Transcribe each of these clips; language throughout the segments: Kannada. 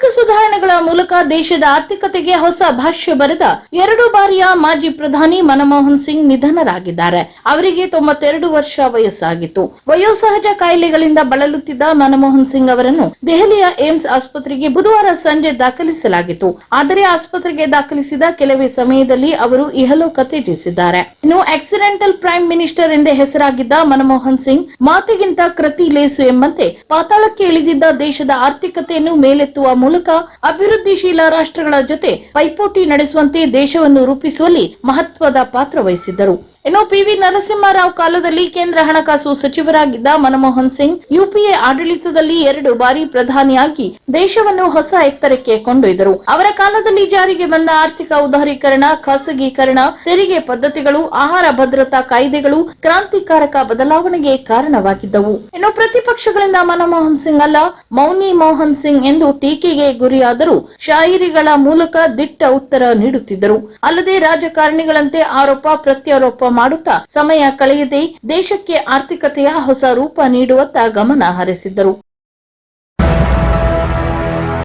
ಆರ್ಥಿಕ ಸುಧಾರಣೆಗಳ ಮೂಲಕ ದೇಶದ ಆರ್ಥಿಕತೆಗೆ ಹೊಸ ಭಾಷ್ಯ ಬರೆದ ಎರಡು ಬಾರಿಯ ಮಾಜಿ ಪ್ರಧಾನಿ ಮನಮೋಹನ್ ಸಿಂಗ್ ನಿಧನರಾಗಿದ್ದಾರೆ. ಅವರಿಗೆ ತೊಂಬತ್ತೆರಡು ವರ್ಷ ವಯಸ್ಸಾಗಿತ್ತು. ವಯೋಸಹಜ ಕಾಯಿಲೆಗಳಿಂದ ಬಳಲುತ್ತಿದ್ದ ಮನಮೋಹನ್ ಸಿಂಗ್ ಅವರನ್ನು ದೆಹಲಿಯ ಏಮ್ಸ್ ಆಸ್ಪತ್ರೆಗೆ ಬುಧವಾರ ಸಂಜೆ ದಾಖಲಿಸಲಾಗಿತ್ತು. ಆದರೆ ಆಸ್ಪತ್ರೆಗೆ ದಾಖಲಿಸಿದ ಕೆಲವೇ ಸಮಯದಲ್ಲಿ ಅವರು ಇಹಲೋಕ ತ್ಯಜಿಸಿದ್ದಾರೆ. ಇನ್ನು ಆಕ್ಸಿಡೆಂಟಲ್ ಪ್ರೈಮ್ ಮಿನಿಸ್ಟರ್ ಎಂದೇ ಹೆಸರಾಗಿದ್ದ ಮನಮೋಹನ್ ಸಿಂಗ್ ಮಾತಿಗಿಂತ ಕೃತಿ ಲೇಸು ಎಂಬಂತೆ ಪಾತಾಳಕ್ಕೆ ಇಳಿದಿದ್ದ ದೇಶದ ಆರ್ಥಿಕತೆಯನ್ನು ಮೇಲೆತ್ತುವ ಮೂಲಕ ಅಭಿವೃದ್ಧಿಶೀಲ ರಾಷ್ಟ್ರಗಳ ಜೊತೆ ಪೈಪೋಟಿ ನಡೆಸುವಂತೆ ದೇಶವನ್ನು ರೂಪಿಸುವಲ್ಲಿ ಮಹತ್ವದ ಪಾತ್ರ ವಹಿಸಿದ್ದರು. ಇನ್ನು ಪಿವಿ ನರಸಿಂಹರಾವ್ ಕಾಲದಲ್ಲಿ ಕೇಂದ್ರ ಹಣಕಾಸು ಸಚಿವರಾಗಿದ್ದ ಮನಮೋಹನ್ ಸಿಂಗ್, ಯುಪಿಎ ಆಡಳಿತದಲ್ಲಿ ಎರಡು ಬಾರಿ ಪ್ರಧಾನಿಯಾಗಿ ದೇಶವನ್ನು ಹೊಸ ಎತ್ತರಕ್ಕೆ ಕೊಂಡೊಯ್ದರು. ಅವರ ಕಾಲದಲ್ಲಿ ಜಾರಿಗೆ ಬಂದ ಆರ್ಥಿಕ ಉದಾರೀಕರಣ, ಖಾಸಗೀಕರಣ, ತೆರಿಗೆ ಪದ್ಧತಿಗಳು, ಆಹಾರ ಭದ್ರತಾ ಕಾಯ್ದೆಗಳು ಕ್ರಾಂತಿಕಾರಕ ಬದಲಾವಣೆಗೆ ಕಾರಣವಾಗಿದ್ದವು. ಇನ್ನು ಪ್ರತಿಪಕ್ಷಗಳಿಂದ ಮನಮೋಹನ್ ಸಿಂಗ್ ಅಲ್ಲ, ಮೌನಿ ಮೋಹನ್ ಸಿಂಗ್ ಎಂದು ಟೀಕೆಗೆ ಗುರಿಯಾದರೂ ಶಾಯಿರಿಗಳ ಮೂಲಕ ದಿಟ್ಟ ಉತ್ತರ ನೀಡುತ್ತಿದ್ದರು. ಅಲ್ಲದೆ ರಾಜಕಾರಣಿಗಳಂತೆ ಆರೋಪ, ಪ್ರತ್ಯಾರೋಪ ಮಾಡುತ್ತಾ ಸಮಯ ಕಳೆಯದೆ ದೇಶಕ್ಕೆ ಆರ್ಥಿಕತೆಯ ಹೊಸ ರೂಪ ನೀಡುವತ್ತ ಗಮನ ಹರಿಸಿದ್ದರು.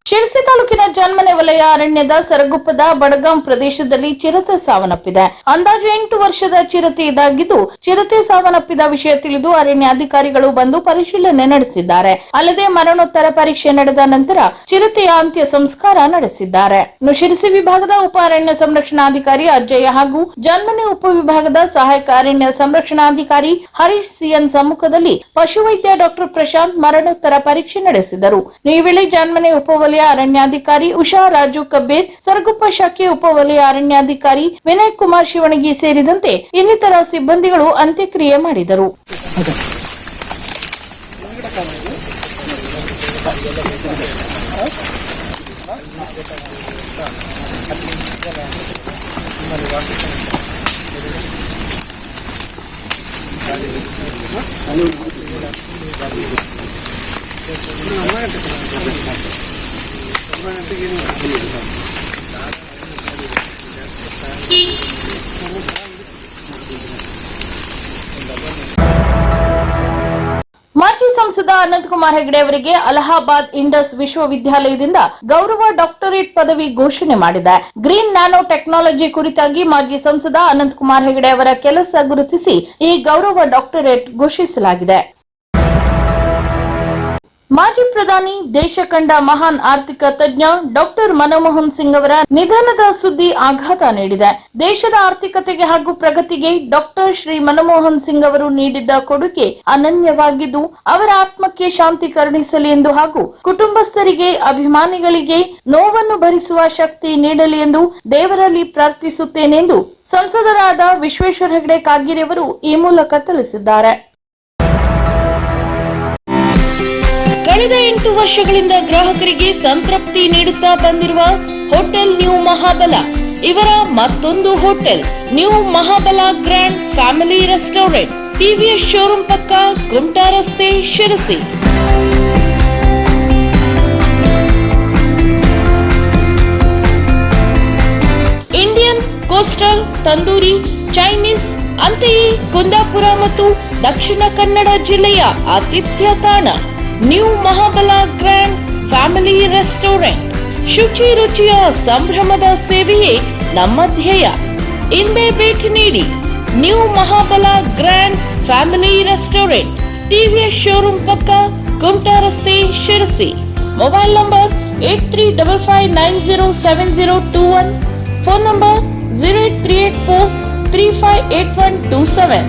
ಶಿರಸಿ ತಾಲೂಕಿನ ಜನ್ಮನೆ ವಲಯ ಅರಣ್ಯದ ಸರಗುಪ್ಪದ ಬಡಗಾಂ ಪ್ರದೇಶದಲ್ಲಿ ಚಿರತೆ ಸಾವನ್ನಪ್ಪಿದೆ. ಅಂದಾಜು ಎಂಟು ವರ್ಷದ ಚಿರತೆ ಇದಾಗಿದ್ದು, ಚಿರತೆ ಸಾವನ್ನಪ್ಪಿದ ವಿಷಯ ತಿಳಿದು ಅರಣ್ಯಾಧಿಕಾರಿಗಳು ಬಂದು ಪರಿಶೀಲನೆ ನಡೆಸಿದ್ದಾರೆ. ಅಲ್ಲದೆ ಮರಣೋತ್ತರ ಪರೀಕ್ಷೆ ನಡೆದ ನಂತರ ಚಿರತೆಯ ಅಂತ್ಯ ಸಂಸ್ಕಾರ ನಡೆಸಿದ್ದಾರೆ. ಶಿರಸಿ ವಿಭಾಗದ ಉಪ ಅರಣ್ಯ ಸಂರಕ್ಷಣಾಧಿಕಾರಿ ಅಜ್ಜಯ್ಯ ಹಾಗೂ ಜನ್ಮನೆ ಉಪವಿಭಾಗದ ಸಹಾಯಕ ಅರಣ್ಯ ಸಂರಕ್ಷಣಾಧಿಕಾರಿ ಹರೀಶ್ ಸಿಎನ್ ಸಮ್ಮುಖದಲ್ಲಿ ಪಶುವೈದ್ಯ ಡಾಕ್ಟರ್ ಪ್ರಶಾಂತ್ ಮರಣೋತ್ತರ ಪರೀಕ್ಷೆ ನಡೆಸಿದರು. ಈ ವೇಳೆ ಜನ್ಮನೆ ಉಪವಲಯ ಅರಣ್ಯಾಧಿಕಾರಿ ಉಷಾ ರಾಜು ಕಬ್ಬೇರ್ ಸರಗುಪ್ಪ ಶಾಖೆ ಉಪವಲಯ ಅರಣ್ಯಾಧಿಕಾರಿ ವಿನಯ್ ಕುಮಾರ್ ಶಿವಣಗಿ ಸೇರಿದಂತೆ ಇನ್ನಿತರ ಸಿಬ್ಬಂದಿಗಳು ಅಂತ್ಯಕ್ರಿಯೆ ಮಾಡಿದರು. ಸಂಸದ ಅನಂತಕುಮಾರ್ ಹೆಗಡೆ ಅವರಿಗೆ ಅಲಹಾಬಾದ್ ಇಂಡಸ್ ವಿಶ್ವವಿದ್ಯಾಲಯದಿಂದ ಗೌರವ ಡಾಕ್ಟರೇಟ್ ಪದವಿ ಘೋಷಣೆ ಮಾಡಿದೆ. ಗ್ರೀನ್ ನ್ಯಾನೋ ಟೆಕ್ನಾಲಜಿ ಕುರಿತಾಗಿ ಮಾಜಿ ಸಂಸದ ಅನಂತಕುಮಾರ್ ಹೆಗಡೆ ಅವರ ಕೆಲಸ ಗುರುತಿಸಿ ಈ ಗೌರವ ಡಾಕ್ಟರೇಟ್ ಘೋಷಿಸಲಾಗಿದೆ. ಮಾಜಿ ಪ್ರಧಾನಿ, ದೇಶ ಕಂಡ ಮಹಾನ್ ಆರ್ಥಿಕ ತಜ್ಞ ಡಾಕ್ಟರ್ ಮನಮೋಹನ್ ಸಿಂಗ್ ಅವರ ನಿಧನದ ಸುದ್ದಿ ಆಘಾತ ನೀಡಿದೆ. ದೇಶದ ಆರ್ಥಿಕತೆಗೆ ಹಾಗೂ ಪ್ರಗತಿಗೆ ಡಾಕ್ಟರ್ ಶ್ರೀ ಮನಮೋಹನ್ ಸಿಂಗ್ ಅವರು ನೀಡಿದ್ದ ಕೊಡುಗೆ ಅನನ್ಯವಾಗಿದ್ದು, ಅವರ ಆತ್ಮಕ್ಕೆ ಶಾಂತಿ ಕರುಣಿಸಲಿ ಎಂದು ಹಾಗೂ ಕುಟುಂಬಸ್ಥರಿಗೆ, ಅಭಿಮಾನಿಗಳಿಗೆ ನೋವನ್ನು ಭರಿಸುವ ಶಕ್ತಿ ನೀಡಲಿ ಎಂದು ದೇವರಲ್ಲಿ ಪ್ರಾರ್ಥಿಸುತ್ತೇನೆಂದು ಸಂಸದರಾದ ವಿಶ್ವೇಶ್ವರ ಹೆಗಡೆ ಕಾಗೇರಿಯವರು ಈ ಮೂಲಕ ತಿಳಿಸಿದ್ದಾರೆ. ಕಳೆದ ಎಂಟು ವರ್ಷಗಳಿಂದ ಗ್ರಾಹಕರಿಗೆ ಸಂತೃಪ್ತಿ ನೀಡುತ್ತಾ ಬಂದಿರುವ ಹೋಟೆಲ್ ನ್ಯೂ ಮಹಾಬಲ. ಇವರ ಮತ್ತೊಂದು hotel, new Mahabala grand family restaurant TVS showroom ಪಕ್ಕ ಕುಮಟಾ ರಸ್ತೆ, Sirsi. Indian coastal, tandoori, Chinese, ಅಂತೆಯೇ ಕುಂದಾಪುರ ಮತ್ತು ದಕ್ಷಿಣ ಕನ್ನಡ ಜಿಲ್ಲೆಯ ಆತಿಥ್ಯ ತಾಣ. New Mahabala grand family restaurant ಶುಚಿ ರುಚಿಯ ಸಂಭ್ರಮದ ಸೇವೆಯೇ ನಮ್ಮ ಧ್ಯೇಯ ಇಂದೇ ಭೇಟಿ ನೀಡಿ new Mahabala grand family restaurant TVS showroom ಪಕ್ಕ ಕುಮಟಾ ರಸ್ತೆ Sirsi mobile number eight three double five nine zero seven zero two one phone number zero eight three eight four three five eight one two seven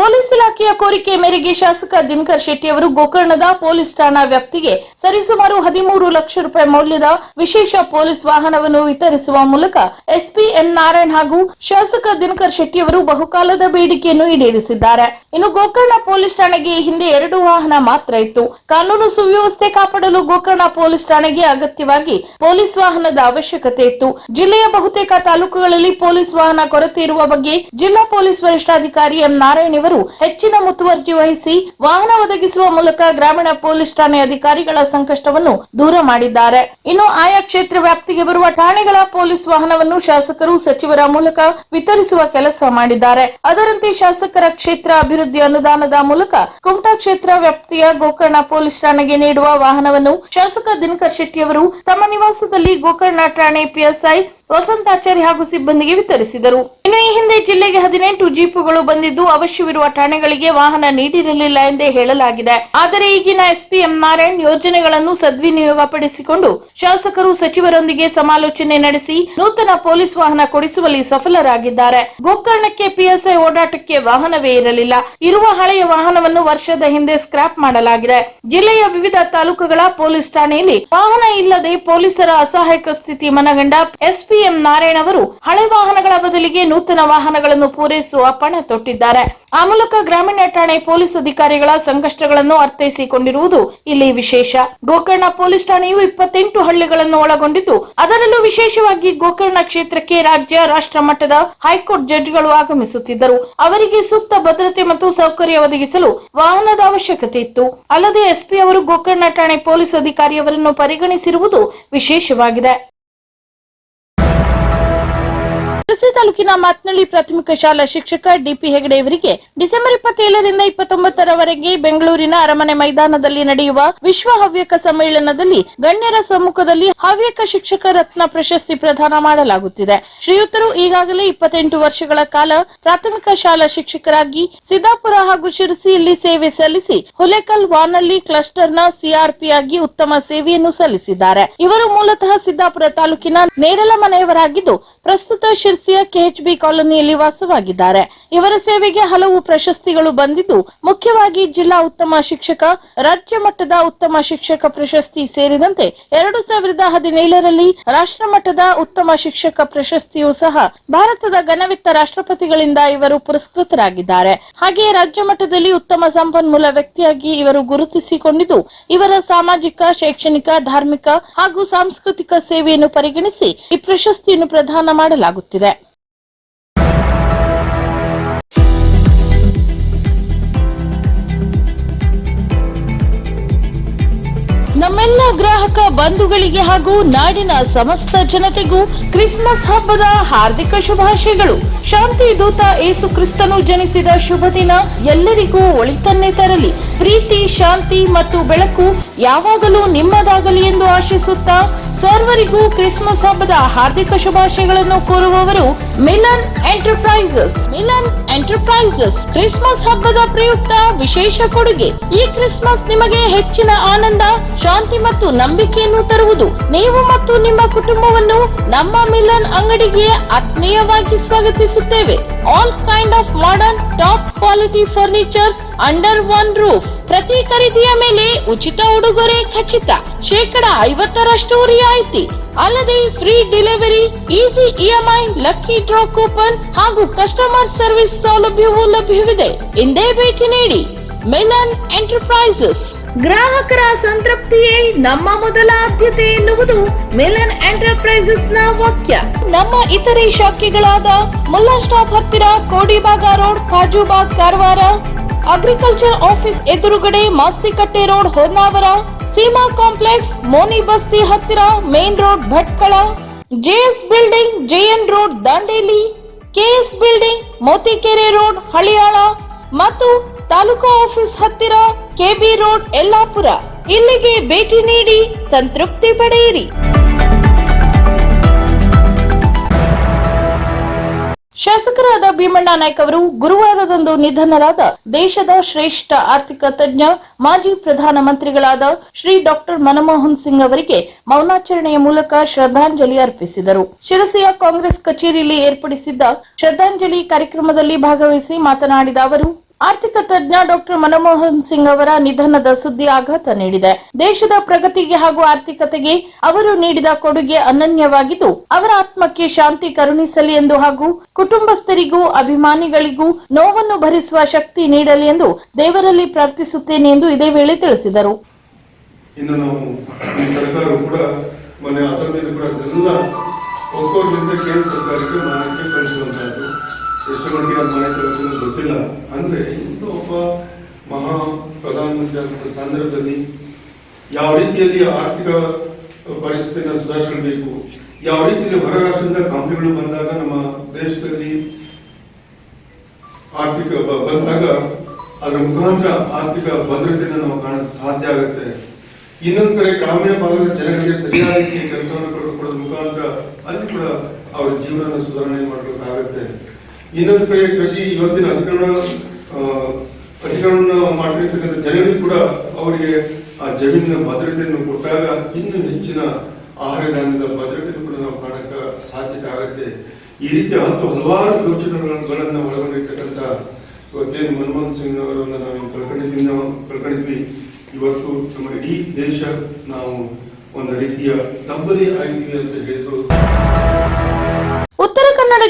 police ಇಲಾಖೆಯ ಕೋರಿಕೆ ಮೇರೆಗೆ ಶಾಸಕ ದಿನಕರ್ ಶೆಟ್ಟಿ ಅವರು ಗೋಕರ್ಣದ ಪೊಲೀಸ್ ಠಾಣಾ ವ್ಯಾಪ್ತಿಗೆ ಸರಿಸುಮಾರು ಹದಿಮೂರು ಲಕ್ಷ ರೂಪಾಯಿ ಮೌಲ್ಯದ ವಿಶೇಷ ಪೊಲೀಸ್ ವಾಹನವನ್ನು ವಿತರಿಸುವ ಮೂಲಕ ಎಸ್ಪಿ ಎನ್ ನಾರಾಯಣ್ ಹಾಗೂ ಶಾಸಕ ದಿನಕರ್ ಶೆಟ್ಟಿ ಅವರು ಬಹುಕಾಲದ ಬೇಡಿಕೆಯನ್ನು ಈಡೇರಿಸಿದ್ದಾರೆ. ಇನ್ನು ಗೋಕರ್ಣ ಪೊಲೀಸ್ ಠಾಣೆಗೆ ಹಿಂದೆ ಎರಡು ವಾಹನ ಮಾತ್ರ ಇತ್ತು. ಕಾನೂನು ಸುವ್ಯವಸ್ಥೆ ಕಾಪಾಡಲು ಗೋಕರ್ಣ ಪೊಲೀಸ್ ಠಾಣೆಗೆ ಅಗತ್ಯವಾಗಿ ಪೊಲೀಸ್ ವಾಹನದ ಅವಶ್ಯಕತೆ ಇತ್ತು. ಜಿಲ್ಲೆಯ ಬಹುತೇಕ ತಾಲೂಕುಗಳಲ್ಲಿ ಪೊಲೀಸ್ ವಾಹನ ಕೊರತೆ ಇರುವ ಬಗ್ಗೆ ಜಿಲ್ಲಾ ಪೊಲೀಸ್ ವರಿಷ್ಠಾಧಿಕಾರಿ ಎಂ ನಾರಾಯಣ್ ಅವರು ಹೆಚ್ಚಿನ ಮುತುವರ್ಜಿ ವಹಿಸಿ ವಾಹನ ಒದಗಿಸುವ ಮೂಲಕ ಗ್ರಾಮೀಣ ಪೊಲೀಸ್ ಠಾಣೆ ಅಧಿಕಾರಿಗಳ ಸಂಕಷ್ಟವನ್ನು ದೂರ ಮಾಡಿದ್ದಾರೆ. ಇನ್ನು ಆಯಾ ಕ್ಷೇತ್ರ ವ್ಯಾಪ್ತಿಗೆ ಬರುವ ಠಾಣೆಗಳ ಪೊಲೀಸ್ ವಾಹನವನ್ನು ಶಾಸಕರು ಸಚಿವರ ಮೂಲಕ ವಿತರಿಸುವ ಕೆಲಸ ಮಾಡಿದ್ದಾರೆ. ಅದರಂತೆ ಶಾಸಕರ ಕ್ಷೇತ್ರ ಅಭಿವೃದ್ಧಿ ಅನುದಾನದ ಮೂಲಕ ಕುಮಟಾ ಕ್ಷೇತ್ರ ವ್ಯಾಪ್ತಿಯ ಗೋಕರ್ಣ ಪೊಲೀಸ್ ಠಾಣೆಗೆ ನೀಡುವ ವಾಹನವನ್ನು ಶಾಸಕ ದಿನಕರ್ ಶೆಟ್ಟಿ ಅವರು ತಮ್ಮ ನಿವಾಸದಲ್ಲಿ ಗೋಕರ್ಣ ಠಾಣೆ ಪಿಎಸ್ಐ ವಸಂತಾಚಾರಿ ಹಾಗೂ ಸಿಬ್ಬಂದಿಗೆ ವಿತರಿಸಿದರು. ಇನ್ನು ಈ ಹಿಂದೆ ಜಿಲ್ಲೆಗೆ ಹದಿನೆಂಟು ಜೀಪುಗಳು ಬಂದಿದ್ದು ಅವಶ್ಯವಿರುವ ಠಾಣೆಗಳಿಗೆ ವಾಹನ ನೀಡಿರಲಿಲ್ಲ ಎಂದೇ ಹೇಳಲಾಗಿದೆ. ಆದರೆ ಈಗಿನ ಎಸ್ಪಿ ಎಂ ನಾರಾಯಣ್ ಯೋಜನೆಗಳನ್ನು ಸದ್ವಿನಿಯೋಗ ಪಡಿಸಿಕೊಂಡು ಶಾಸಕರು ಸಚಿವರೊಂದಿಗೆ ಸಮಾಲೋಚನೆ ನಡೆಸಿ ನೂತನ ಪೊಲೀಸ್ ವಾಹನ ಕೊಡಿಸುವಲ್ಲಿ ಸಫಲರಾಗಿದ್ದಾರೆ. ಗೋಕರ್ಣಕ್ಕೆ ಪಿಎಸ್ಐ ಓಡಾಟಕ್ಕೆ ವಾಹನವೇ ಇರಲಿಲ್ಲ. ಇರುವ ಹಳೆಯ ವಾಹನವನ್ನು ವರ್ಷದ ಹಿಂದೆ ಸ್ಕ್ರಾಪ್ ಮಾಡಲಾಗಿದೆ. ಜಿಲ್ಲೆಯ ವಿವಿಧ ತಾಲೂಕುಗಳ ಪೊಲೀಸ್ ಠಾಣೆಯಲ್ಲಿ ವಾಹನ ಇಲ್ಲದೆ ಪೊಲೀಸರ ಅಸಹಾಯಕ ಸ್ಥಿತಿ ಮನಗಂಡ ಎಸ್ಪಿಎಂ ನಾರಾಯಣ ಅವರು ಹಳೆ ವಾಹನಗಳ ಬದಲಿಗೆ ನೂತನ ವಾಹನಗಳನ್ನು ಪೂರೈಸುವ ಪಣ ತೊಟ್ಟಿದ್ದಾರೆ. ಆ ಮೂಲಕ ಗ್ರಾಮೀಣ ಠಾಣೆ ಪೊಲೀಸ್ ಅಧಿಕಾರಿಗಳ ಸಂಕಷ್ಟಗಳನ್ನು ಅರ್ಥೈಸಿಕೊಂಡಿರುವುದು ಇಲ್ಲಿ ವಿಶೇಷ. ಗೋಕರ್ಣ ಪೊಲೀಸ್ ಠಾಣೆಯು ಇಪ್ಪತ್ತೆಂಟು ಹಳ್ಳಿಗಳನ್ನು ಒಳಗೊಂಡಿದ್ದು, ಅದರಲ್ಲೂ ವಿಶೇಷವಾಗಿ ಗೋಕರ್ಣ ಕ್ಷೇತ್ರಕ್ಕೆ ರಾಜ್ಯ, ರಾಷ್ಟ್ರ ಮಟ್ಟದ ಹೈಕೋರ್ಟ್ ಜಡ್ಜ್ಗಳು ಆಗಮಿಸುತ್ತಿದ್ದರು. ಅವರಿಗೆ ಸೂಕ್ತ ಭದ್ರತೆ ಮತ್ತು ಸೌಕರ್ಯ ಒದಗಿಸಲು ವಾಹನದ ಅವಶ್ಯಕತೆ ಇತ್ತು. ಅಲ್ಲದೆ ಎಸ್ಪಿ ಅವರು ಗೋಕರ್ಣ ಠಾಣೆ ಪೊಲೀಸ್ ಅಧಿಕಾರಿಯವರನ್ನು ಪರಿಗಣಿಸಿರುವುದು ವಿಶೇಷವಾಗಿದೆ. ತುಳಸಿ ತಾಲೂಕಿನ ಮಾತ್ನಳ್ಳಿ ಪ್ರಾಥಮಿಕ ಶಾಲಾ ಶಿಕ್ಷಕ ಡಿಪಿ ಹೆಗಡೆ ಇವರಿಗೆ ಡಿಸೆಂಬರ್ ಇಪ್ಪತ್ತೇಳರಿಂದ ಇಪ್ಪತ್ತೊಂಬತ್ತರವರೆಗೆ ಬೆಂಗಳೂರಿನ ಅರಮನೆ ಮೈದಾನದಲ್ಲಿ ನಡೆಯುವ ವಿಶ್ವ ಹವ್ಯಕ ಸಮ್ಮೇಳನದಲ್ಲಿ ಗಣ್ಯರ ಸಮ್ಮುಖದಲ್ಲಿ ಹವ್ಯಕ ಶಿಕ್ಷಕ ರತ್ನ ಪ್ರಶಸ್ತಿ ಪ್ರದಾನ ಮಾಡಲಾಗುತ್ತಿದೆ. ಶ್ರೀಯುತರು ಈಗಾಗಲೇ ಇಪ್ಪತ್ತೆಂಟು ವರ್ಷಗಳ ಕಾಲ ಪ್ರಾಥಮಿಕ ಶಾಲಾ ಶಿಕ್ಷಕರಾಗಿ ಸಿದ್ದಾಪುರ ಹಾಗೂ ಶಿರಸಿಯಲ್ಲಿ ಸೇವೆ ಸಲ್ಲಿಸಿ ಹುಲೆಕಲ್ ವಾನಳ್ಳಿ ಕ್ಲಸ್ಟರ್ನ ಸಿಆರ್ಪಿ ಆಗಿ ಉತ್ತಮ ಸೇವೆಯನ್ನು ಸಲ್ಲಿಸಿದ್ದಾರೆ. ಇವರು ಮೂಲತಃ ಸಿದ್ದಾಪುರ ತಾಲೂಕಿನ ನೇರಲ ಮನೆಯವರಾಗಿದ್ದು ಪ್ರಸ್ತುತ ಶಿರ್ಸಿಯ ಕೆಎಚ್ಬಿ ಕಾಲೋನಿಯಲ್ಲಿ ವಾಸವಾಗಿದ್ದಾರೆ. ಇವರ ಸೇವೆಗೆ ಹಲವು ಪ್ರಶಸ್ತಿಗಳು ಬಂದಿದ್ದು, ಮುಖ್ಯವಾಗಿ ಜಿಲ್ಲಾ ಉತ್ತಮ ಶಿಕ್ಷಕ, ರಾಜ್ಯ ಮಟ್ಟದ ಉತ್ತಮ ಶಿಕ್ಷಕ ಪ್ರಶಸ್ತಿ ಸೇರಿದಂತೆ ಎರಡು ಸಾವಿರದ ಹದಿನೇಳರಲ್ಲಿ ರಾಷ್ಟ್ರ ಮಟ್ಟದ ಉತ್ತಮ ಶಿಕ್ಷಕ ಪ್ರಶಸ್ತಿಯೂ ಸಹ ಭಾರತದ ಘನವಿತ್ತ ರಾಷ್ಟ್ರಪತಿಗಳಿಂದ ಇವರು ಪುರಸ್ಕೃತರಾಗಿದ್ದಾರೆ. ಹಾಗೆಯೇ ರಾಜ್ಯ ಮಟ್ಟದಲ್ಲಿ ಉತ್ತಮ ಸಂಪನ್ಮೂಲ ವ್ಯಕ್ತಿಯಾಗಿ ಇವರು ಗುರುತಿಸಿಕೊಂಡಿದ್ದು, ಇವರ ಸಾಮಾಜಿಕ, ಶೈಕ್ಷಣಿಕ, ಧಾರ್ಮಿಕ ಹಾಗೂ ಸಾಂಸ್ಕೃತಿಕ ಸೇವೆಯನ್ನು ಪರಿಗಣಿಸಿ ಈ ಪ್ರಶಸ್ತಿಯನ್ನು ಪ್ರದಾನ ಮಾಡಲಾಗುತ್ತಿದೆ. ನಮ್ಮೆಲ್ಲ ಗ್ರಾಹಕ ಬಂಧುಗಳಿಗೆ ಹಾಗೂ ನಾಡಿನ ಸಮಸ್ತ ಜನತೆಗೂ ಕ್ರಿಸ್ಮಸ್ ಹಬ್ಬದ ಹಾರ್ದಿಕ ಶುಭಾಶಯಗಳು. ಶಾಂತಿ ದೂತ ಏಸು ಕ್ರಿಸ್ತನು ಜನಿಸಿದ ಶುಭ ದಿನ ಎಲ್ಲರಿಗೂ ಒಳಿತನ್ನೇ ತರಲಿ. ಪ್ರೀತಿ, ಶಾಂತಿ ಮತ್ತು ಬೆಳಕು ಯಾವಾಗಲೂ ನಿಮ್ಮದಾಗಲಿ ಎಂದು ಆಶಿಸುತ್ತಾ ಸರ್ವರಿಗೂ ಕ್ರಿಸ್ಮಸ್ ಹಬ್ಬದ ಹಾರ್ದಿಕ ಶುಭಾಶಯಗಳನ್ನು ಕೋರುವವರು Milan enterprises. Milan enterprises. Christmas ಹಬ್ಬದ ಪ್ರಯುಕ್ತ ವಿಶೇಷ ಕೊಡುಗೆ. ಈ ಕ್ರಿಸ್ಮಸ್ ನಿಮಗೆ ಹೆಚ್ಚಿನ ಆನಂದ, ಶಾಂತಿ ಮತ್ತು ನಂಬಿಕೆಯನ್ನು ತರುವುದು. ನೀವು ಮತ್ತು ನಿಮ್ಮ ಕುಟುಂಬವನ್ನು ನಮ್ಮ ಮಿಲನ್ ಅಂಗಡಿಗೆ ಆತ್ಮೀಯವಾಗಿ ಸ್ವಾಗತಿಸುತ್ತೇವೆ. All kind of modern top quality furnitures under one roof ಪ್ರತಿ ಖರೀದಿಯ ಮೇಲೆ ಉಚಿತ ಉಡುಗೊರೆ ಖಚಿತ. ಶೇಕಡ ಐವತ್ತರಷ್ಟು ರಿಯಾಯಿತಿ. ಅಲ್ಲದೆ free delivery easy EMI lucky draw coupon ಹಾಗೂ ಕಸ್ಟಮರ್ ಸರ್ವಿಸ್ ಸೌಲಭ್ಯವೂ ಲಭ್ಯವಿದೆ. ಇಂದೇ ಭೇಟಿ ನೀಡಿ ಮಿಲನ್ ಎಂಟರ್ಪ್ರೈಸಸ್. ಗ್ರಾಹಕರ ಸಂತೃಪ್ತಿಯೇ ನಮ್ಮ ಮೊದಲ ಆದ್ಯತೆ ಎನ್ನುವುದು ಮಿಲನ್ ಎಂಟರ್ಪ್ರೈಸಸ್ನ ವಾಕ್ಯ. ನಮ್ಮ ಇತರೆ ಶಾಖೆಗಳಾದ ಮುಲ್ಲಾ ಸ್ಟಾಪ್ ಹತ್ತಿರ Kodibag road Kajubag Karwar agriculture office ಎದುರುಗಡೆ ಮಾಸ್ತಿಕಟ್ಟೆ ರೋಡ್ ಹೊನ್ನಾವರ, ಸೀಮಾ ಕಾಂಪ್ಲೆಕ್ಸ್, ಮೋನಿ ಬಸ್ತಿ ಹತ್ತಿರ main road Bhatkal, JS building, JN road Dandeli, KS building, Motikere road Haliyal ಮತ್ತು ತಾಲೂಕಾ ಆಫೀಸ್ ಹತ್ತಿರ ಕೆಬಿ ರೋಡ್ ಯಲ್ಲಾಪುರ. ಇಲ್ಲಿಗೆ ಭೇಟಿ ನೀಡಿ ಸಂತೃಪ್ತಿ ಪಡೆಯಿರಿ. ಶಾಸಕರಾದ ಭೀಮಣ್ಣ ನಾಯ್ಕ ಅವರು ಗುರುವಾರದಂದು ನಿಧನರಾದ ದೇಶದ ಶ್ರೇಷ್ಠ ಆರ್ಥಿಕ ತಜ್ಞ, ಮಾಜಿ ಪ್ರಧಾನಮಂತ್ರಿಗಳಾದ ಶ್ರೀ ಡಾಕ್ಟರ್ ಮನಮೋಹನ್ ಸಿಂಗ್ ಅವರಿಗೆ ಮೌನಾಚರಣೆಯ ಮೂಲಕ ಶ್ರದ್ಧಾಂಜಲಿ ಅರ್ಪಿಸಿದರು. ಶಿರಸಿಯ ಕಾಂಗ್ರೆಸ್ ಕಚೇರಿಯಲ್ಲಿ ಏರ್ಪಡಿಸಿದ್ದ ಶ್ರದ್ಧಾಂಜಲಿ ಕಾರ್ಯಕ್ರಮದಲ್ಲಿ ಭಾಗವಹಿಸಿ ಮಾತನಾಡಿದ ಅವರು ಆರ್ಥಿಕ ತಜ್ಞ ಡಾಕ್ಟರ್ ಮನಮೋಹನ್ ಸಿಂಗ್ ಅವರ ನಿಧನದ ಸುದ್ದಿ ಆಘಾತ ನೀಡಿದೆ. ದೇಶದ ಪ್ರಗತಿಗೆ ಹಾಗೂ ಆರ್ಥಿಕತೆಗೆ ಅವರು ನೀಡಿದ ಕೊಡುಗೆ ಅನನ್ಯವಾಗಿದ್ದು, ಅವರ ಆತ್ಮಕ್ಕೆ ಶಾಂತಿ ಕರುಣಿಸಲಿ ಎಂದು ಹಾಗೂ ಕುಟುಂಬಸ್ಥರಿಗೂ, ಅಭಿಮಾನಿಗಳಿಗೂ ನೋವನ್ನು ಭರಿಸುವ ಶಕ್ತಿ ನೀಡಲಿ ಎಂದು ದೇವರಲ್ಲಿ ಪ್ರಾರ್ಥಿಸುತ್ತೇನೆ ಎಂದು ಇದೇ ವೇಳೆ ತಿಳಿಸಿದರು. ಇನ್ನು ನಾವು ಸರ್ಕಾರವು ಕೂಡ, ಮೊನ್ನೆ ಅಸೆಂಬ್ಲಿಯಲ್ಲಿ ಕೂಡ ಎಲ್ಲ ಕೇಂದ್ರ ಸರ್ಕಾರಕ್ಕೆ ಎಷ್ಟು ಗಂಟೆ ಮನೆ ತಲುಪಿದೆ ಗೊತ್ತಿಲ್ಲ. ಅಂದ್ರೆ ಇಂಥ ಒಬ್ಬ ಮಹಾ ಪ್ರಧಾನಮಂತ್ರಿ ಆದಂಥ ಸಂದರ್ಭದಲ್ಲಿ ಯಾವ ರೀತಿಯಲ್ಲಿ ಆರ್ಥಿಕ ಪರಿಸ್ಥಿತಿಯನ್ನು ಸುಧಾರಿಸಬೇಕು ಯಾವ ರೀತಿಯಲ್ಲಿ ಹೊರ ರಾಷ್ಟ್ರದಿಂದ ಕಂಪನಿಗಳು ಬಂದಾಗ ನಮ್ಮ ದೇಶದಲ್ಲಿ ಆರ್ಥಿಕ ಬಂದಾಗ ಅದರ ಮುಖಾಂತರ ಆರ್ಥಿಕ ಭದ್ರತೆಯನ್ನು ನಾವು ಕಾಣಕ್ಕೆ ಸಾಧ್ಯ ಆಗುತ್ತೆ. ಇನ್ನೊಂದು ಕಡೆ ಗ್ರಾಮೀಣ ಭಾಗದ ಜನರಿಗೆ ಸರಿಯಾದ ರೀತಿಯ ಕೆಲಸವನ್ನು ಕೊಡೋ ಕೊಡೋದ್ರ ಮುಖಾಂತರ ಅಲ್ಲಿ ಕೂಡ ಅವರ ಜೀವನ ಸುಧಾರಣೆ ಮಾಡಬೇಕಾಗತ್ತೆ ಇನ್ನೊಂದು ಕಡೆ ಕೃಷಿ ಇವತ್ತಿನ ಅಧಿಕರಣ ಅಧಿಕರಣ ಮಾಡಿರ್ತಕ್ಕಂಥ ಜನರಿಗೆ ಕೂಡ ಅವರಿಗೆ ಆ ಜಮೀನಿನ ಭದ್ರತೆಯನ್ನು ಕೊಟ್ಟಾಗ ಇನ್ನೂ ಹೆಚ್ಚಿನ ಆಹಾರ ಧಾನ್ಯದ ಭದ್ರತೆಯನ್ನು ಕೂಡ ನಾವು ಕಾಣಕ್ಕೆ ಸಾಧ್ಯತೆ ಆಗುತ್ತೆ. ಈ ರೀತಿ ಹತ್ತು ಹಲವಾರು ಯೋಚನೆಗಳನ್ನು ಒಳಗೊಂಡಿರ್ತಕ್ಕಂಥ ಇವತ್ತೇನು ಮನಮೋಹನ್ ಸಿಂಗ್ ಅವರನ್ನು ನಾವು ಕಳ್ಕೊಂಡಿದ್ವಿ ನಾವು ಕಳ್ಕೊಂಡಿದ್ವಿ. ಇವತ್ತು ನಮ್ಮ ಇಡೀ ದೇಶ ನಾವು ಒಂದು ರೀತಿಯ ತಬ್ಬಲಿ ಆಗಿದ್ವಿ ಅಂತ ಹೇಳಿದ್ರು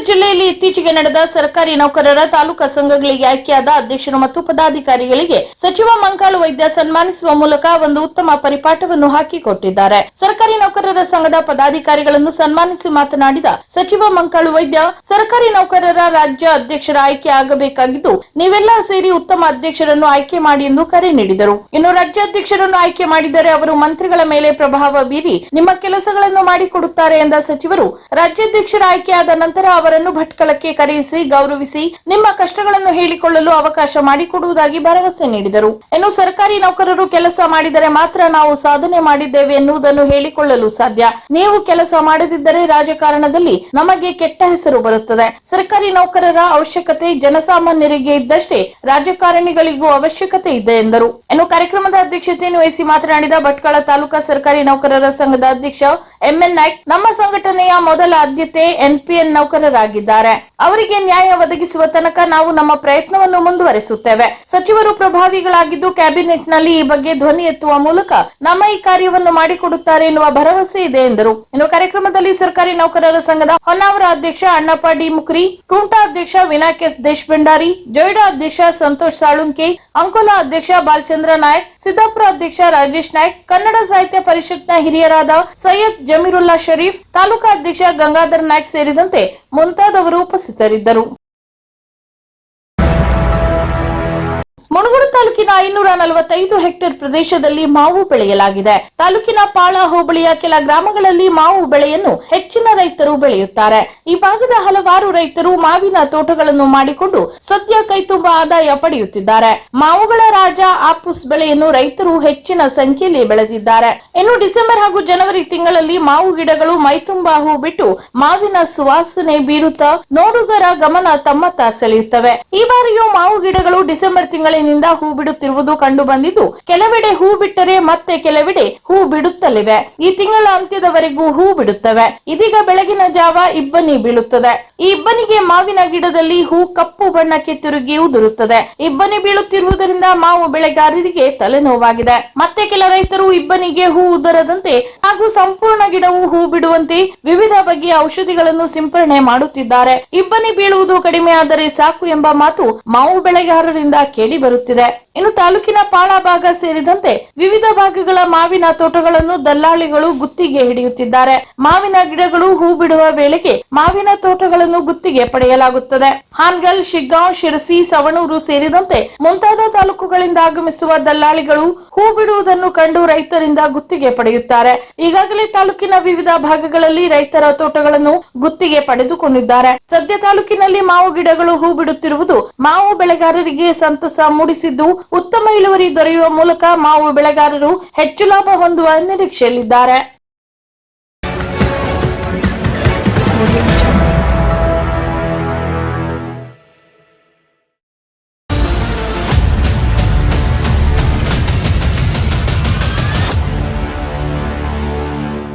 ಜಿಲ್ಲೆಯಲ್ಲಿ ಇತ್ತೀಚೆಗೆ ನಡೆದ ಸರ್ಕಾರಿ ನೌಕರರ ತಾಲೂಕಾ ಸಂಘಗಳಿಗೆ ಆಯ್ಕೆಯಾದ ಅಧ್ಯಕ್ಷರು ಮತ್ತು ಪದಾಧಿಕಾರಿಗಳಿಗೆ ಸಚಿವ ಮಂಕಾಳು ವೈದ್ಯ ಸನ್ಮಾನಿಸುವ ಮೂಲಕ ಒಂದು ಉತ್ತಮ ಪರಿಪಾಠವನ್ನು ಹಾಕಿಕೊಟ್ಟಿದ್ದಾರೆ. ಸರ್ಕಾರಿ ನೌಕರರ ಸಂಘದ ಪದಾಧಿಕಾರಿಗಳನ್ನು ಸನ್ಮಾನಿಸಿ ಮಾತನಾಡಿದ ಸಚಿವ ಮಂಕಾಳು ವೈದ್ಯ, ಸರ್ಕಾರಿ ನೌಕರರ ರಾಜ್ಯ ಅಧ್ಯಕ್ಷರ ಆಯ್ಕೆ ಆಗಬೇಕಾಗಿದ್ದು, ನೀವೆಲ್ಲ ಸೇರಿ ಉತ್ತಮ ಅಧ್ಯಕ್ಷರನ್ನು ಆಯ್ಕೆ ಮಾಡಿ ಎಂದು ಕರೆ ನೀಡಿದರು. ಇನ್ನು ರಾಜ್ಯಾಧ್ಯಕ್ಷರನ್ನು ಆಯ್ಕೆ ಮಾಡಿದರೆ ಅವರು ಮಂತ್ರಿಗಳ ಮೇಲೆ ಪ್ರಭಾವ ಬೀರಿ ನಿಮ್ಮ ಕೆಲಸಗಳನ್ನು ಮಾಡಿಕೊಡುತ್ತಾರೆ ಎಂದ ಸಚಿವರು, ರಾಜ್ಯಾಧ್ಯಕ್ಷರ ಆಯ್ಕೆಯಾದ ನಂತರ ಅವರನ್ನು ಭಟ್ಕಳಕ್ಕೆ ಕರೆಯಿಸಿ, ಗೌರವಿಸಿ, ನಿಮ್ಮ ಕಷ್ಟಗಳನ್ನು ಹೇಳಿಕೊಳ್ಳಲು ಅವಕಾಶ ಮಾಡಿಕೊಡುವುದಾಗಿ ಭರವಸೆ ನೀಡಿದರು. ಇನ್ನು ಸರ್ಕಾರಿ ನೌಕರರು ಕೆಲಸ ಮಾಡಿದರೆ ಮಾತ್ರ ನಾವು ಸಾಧನೆ ಮಾಡಿದ್ದೇವೆ ಎನ್ನುವುದನ್ನು ಹೇಳಿಕೊಳ್ಳಲು ಸಾಧ್ಯ. ನೀವು ಕೆಲಸ ಮಾಡದಿದ್ದರೆ ರಾಜಕಾರಣದಲ್ಲಿ ನಮಗೆ ಕೆಟ್ಟ ಹೆಸರು ಬರುತ್ತದೆ. ಸರ್ಕಾರಿ ನೌಕರರ ಅವಶ್ಯಕತೆ ಜನಸಾಮಾನ್ಯರಿಗೆ ಇದ್ದಷ್ಟೇ ರಾಜಕಾರಣಿಗಳಿಗೂ ಅವಶ್ಯಕತೆ ಇದೆ ಎಂದರು. ಇನ್ನು ಕಾರ್ಯಕ್ರಮದ ಅಧ್ಯಕ್ಷತೆಯನ್ನು ವಹಿಸಿ ಮಾತನಾಡಿದ ಭಟ್ಕಳ ತಾಲೂಕಾ ಸರ್ಕಾರಿ ನೌಕರರ ಸಂಘದ ಅಧ್ಯಕ್ಷ ಎಂಎನ್ ನಾಯ್ಕ್, ನಮ್ಮ ಸಂಘಟನೆಯ ಮೊದಲ ಆದ್ಯತೆ ಎನ್ಪಿಎನ್ ನೌಕರರಾಗಿದ್ದಾರೆ ಅವರಿಗೆ ನ್ಯಾಯ ಒದಗಿಸುವ ತನಕ ನಾವು ನಮ್ಮ ಪ್ರಯತ್ನವನ್ನು ಮುಂದುವರಿಸುತ್ತೇವೆ. ಸಚಿವರು ಪ್ರಭಾವಿಗಳಾಗಿದ್ದು ಕ್ಯಾಬಿನೆಟ್ನಲ್ಲಿ ಈ ಬಗ್ಗೆ ಧ್ವನಿ ಎತ್ತುವ ಮೂಲಕ ನಮ್ಮ ಈ ಕಾರ್ಯವನ್ನು ಮಾಡಿಕೊಡುತ್ತಾರೆ ಎನ್ನುವ ಭರವಸೆ ಇದೆ ಎಂದರು. ಇನ್ನು ಕಾರ್ಯಕ್ರಮದಲ್ಲಿ ಸರ್ಕಾರಿ ನೌಕರರ ಸಂಘದ ಹೊನ್ನಾವರ ಅಧ್ಯಕ್ಷ ಅಣ್ಣಪ್ಪ ಡಿ ಮುಕ್ರಿ ಕುಂಟಾ ಅಧ್ಯಕ್ಷ ವಿನಾಯಕ್ ಎಸ್ ದೇಶಭಂಡಾರಿ, ಜೊಯ್ಡಾ ಅಧ್ಯಕ್ಷ ಸಂತೋಷ್ ಸಾಳುಂಕೆ, ಅಂಕೋಲಾ ಅಧ್ಯಕ್ಷ ಬಾಲಚಂದ್ರ ನಾಯಕ್, ಸಿದ್ದಾಪುರ ಅಧ್ಯಕ್ಷ ರಾಜೇಶ್ ನಾಯ್ಕ್, ಕನ್ನಡ ಸಾಹಿತ್ಯ ಪರಿಷತ್ನ ಹಿರಿಯರಾದ ಸೈಯದ್ ಜಮೀರುಲ್ಲಾ ಶರೀಫ್, ತಾಲೂಕಾ ಅಧ್ಯಕ್ಷ ಗಂಗಾಧರ್ ನಾಯ್ಕ್ ಸೇರಿದಂತೆ ಮುಂತಾದವರು ಉಪಸ್ಥಿತರಿದ್ದರು. ಮುಣಗೋಡು ತಾಲೂಕಿನ ಐನೂರ ನಲವತ್ತೈದು ಹೆಕ್ಟೇರ್ ಪ್ರದೇಶದಲ್ಲಿ ಮಾವು ಬೆಳೆಯಲಾಗಿದೆ. ತಾಲೂಕಿನ ಪಾಳ ಹೋಬಳಿಯ ಕೆಲ ಗ್ರಾಮಗಳಲ್ಲಿ ಮಾವು ಬೆಳೆಯನ್ನು ಹೆಚ್ಚಿನ ರೈತರು ಬೆಳೆಯುತ್ತಾರೆ. ಈ ಭಾಗದ ಹಲವಾರು ರೈತರು ಮಾವಿನ ತೋಟಗಳನ್ನು ಮಾಡಿಕೊಂಡು ಸದ್ಯ ಕೈತುಂಬ ಆದಾಯ ಪಡೆಯುತ್ತಿದ್ದಾರೆ. ಮಾವುಗಳ ರಾಜ ಆಪುಸ್ ಬೆಳೆಯನ್ನು ರೈತರು ಹೆಚ್ಚಿನ ಸಂಖ್ಯೆಯಲ್ಲಿ ಬೆಳೆದಿದ್ದಾರೆ. ಇನ್ನು ಡಿಸೆಂಬರ್ ಹಾಗೂ ಜನವರಿ ತಿಂಗಳಲ್ಲಿ ಮಾವು ಗಿಡಗಳು ಮೈತುಂಬಾ ಹೂ ಬಿಟ್ಟು ಮಾವಿನ ಸುವಾಸನೆ ಬೀರುತ್ತಾ ನೋಡುಗರ ಗಮನ ತಮ್ಮತ್ತ ಸೆಳೆಯುತ್ತವೆ. ಈ ಬಾರಿಯೂ ಮಾವು ಗಿಡಗಳು ಡಿಸೆಂಬರ್ ತಿಂಗಳಿನಿಂದ ಹೂ ಬಿಡುತ್ತಿರುವುದು ಕಂಡು ಬಂದಿದ್ದು ಕೆಲವೆಡೆ ಹೂ ಬಿಟ್ಟರೆ ಮತ್ತೆ ಕೆಲವೆಡೆ ಹೂ ಬಿಡುತ್ತಲಿವೆ. ಈ ತಿಂಗಳ ಅಂತ್ಯದವರೆಗೂ ಹೂ ಬಿಡುತ್ತವೆ. ಇದೀಗ ಬೆಳಗಿನ ಜಾವ ಇಬ್ಬನಿ ಬೀಳುತ್ತದೆ. ಈ ಇಬ್ಬನಿಗೆ ಮಾವಿನ ಗಿಡದಲ್ಲಿ ಹೂ ಕಪ್ಪು ಬಣ್ಣಕ್ಕೆ ತಿರುಗಿ ಉದುರುತ್ತದೆ ಇಬ್ಬನಿ ಬೀಳುತ್ತಿರುವುದರಿಂದ ಮಾವು ಬೆಳೆಗಾರರಿಗೆ ತಲೆನೋವಾಗಿದೆ. ಮತ್ತೆ ಕೆಲ ರೈತರು ಇಬ್ಬನಿಗೆ ಹೂ ಉದರದಂತೆ ಹಾಗೂ ಸಂಪೂರ್ಣ ಗಿಡವು ಹೂ ಬಿಡುವಂತೆ ವಿವಿಧ ಬಗೆಯ ಔಷಧಿಗಳನ್ನು ಸಿಂಪರಣೆ ಮಾಡುತ್ತಿದ್ದಾರೆ. ಇಬ್ಬನಿ ಬೀಳುವುದು ಕಡಿಮೆಯಾದರೆ ಸಾಕು ಎಂಬ ಮಾತು ಮಾವು ಬೆಳೆಗಾರರಿಂದ ಕೇಳಿ ಬರುತ್ತಿದೆ. ಇನ್ನು ತಾಲೂಕಿನ ಪಾಳ ಭಾಗ ಸೇರಿದಂತೆ ವಿವಿಧ ಭಾಗಗಳ ಮಾವಿನ ತೋಟಗಳನ್ನು ದಲ್ಲಾಳಿಗಳು ಗುತ್ತಿಗೆ ಹಿಡಿಯುತ್ತಿದ್ದಾರೆ. ಮಾವಿನ ಗಿಡಗಳು ಹೂ ಬಿಡುವ ವೇಳೆಗೆ ಮಾವಿನ ತೋಟಗಳನ್ನು ಗುತ್ತಿಗೆ ಪಡೆಯಲಾಗುತ್ತದೆ. ಹಾನ್ಗಲ್, ಶಿಗ್ಗಾಂವ್, ಶಿರಸಿ, ಸವಣೂರು ಸೇರಿದಂತೆ ಮುಂತಾದ ತಾಲೂಕುಗಳಿಂದ ಆಗಮಿಸುವ ದಲ್ಲಾಳಿಗಳು ಹೂ ಬಿಡುವುದನ್ನು ಕಂಡು ರೈತರಿಂದ ಗುತ್ತಿಗೆ ಪಡೆಯುತ್ತಾರೆ. ಈಗಾಗಲೇ ತಾಲೂಕಿನ ವಿವಿಧ ಭಾಗಗಳಲ್ಲಿ ರೈತರ ತೋಟಗಳನ್ನು ಗುತ್ತಿಗೆ ಪಡೆದುಕೊಂಡಿದ್ದಾರೆ. ಸದ್ಯ ತಾಲೂಕಿನಲ್ಲಿ ಮಾವು ಗಿಡಗಳು ಹೂ ಬಿಡುತ್ತಿರುವುದು ಮಾವು ಬೆಳೆಗಾರರಿಗೆ ಸಂತಸ ಮೂಡಿಸಿದ್ದು ಉತ್ತಮ ಇಳುವರಿ ದೊರೆಯುವ ಮೂಲಕ ಮಾವು ಬೆಳೆಗಾರರು ಹೆಚ್ಚು ಲಾಭ ಹೊಂದುವ ನಿರೀಕ್ಷೆಯಲ್ಲಿದ್ದಾರೆ.